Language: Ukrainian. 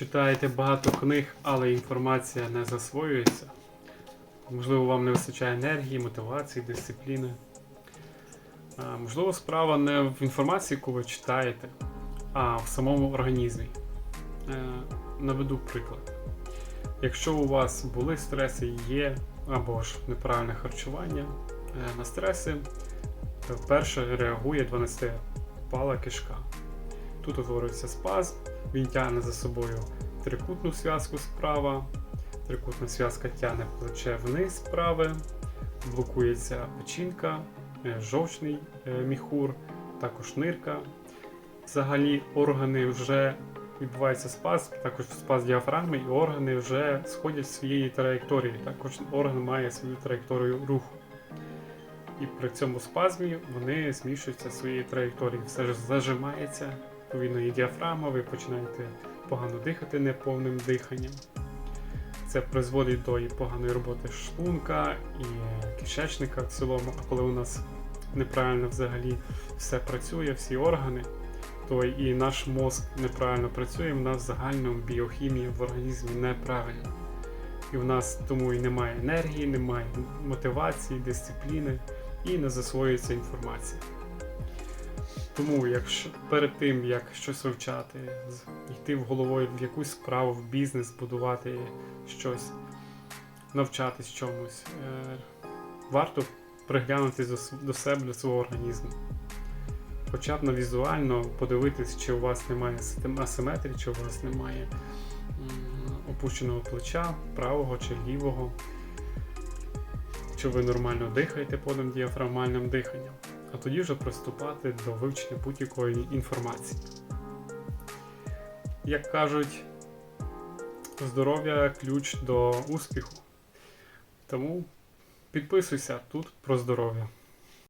Читаєте багато книг, але інформація не засвоюється. Можливо, вам не вистачає енергії, мотивації, дисципліни. Можливо, справа не в інформації, яку ви читаєте, а в самому організмі. Е, Наведу приклад. Якщо у вас були стреси, є або ж неправильне харчування е, на стреси, то перше реагує 12 пала кишка. Тут утворюється спазм, він тягне за собою трикутну зв'язку справа, трикутна зв'язка тягне плече вниз праве, блокується печінка, е, жовчний е, міхур, також нирка. Взагалі органи вже відбувається спазм, також спазм діафрагми, і органи вже сходять з своєї траєкторії. Також орган має свою траєкторію руху. І при цьому спазмі вони зміщуються своєю траєкторією. Все ж зажимається, відповідно, і діафрагма, ви починаєте погано дихати неповним диханням. Це призводить до і поганої роботи шлунка і кишечника в цілому. А коли у нас неправильно взагалі все працює, всі органи, то і наш мозк неправильно працює, в нас загальна біохімія в організмі неправильна. І в нас тому і немає енергії, немає мотивації, дисципліни і не засвоюється інформація. Тому, якщо перед тим як щось вивчати, йти в головою в якусь справу, в бізнес, будувати щось, навчатись чомусь, е, варто приглянутися до, себе, до свого організму. Хоча б на візуально подивитись, чи у вас немає асиметрії, чи у вас немає опущеного плеча, правого чи лівого, чи ви нормально дихаєте повним діафрагмальним диханням а тоді вже приступати до вивчення будь-якої інформації. Як кажуть, здоров'я ключ до успіху. Тому підписуйся тут про здоров'я.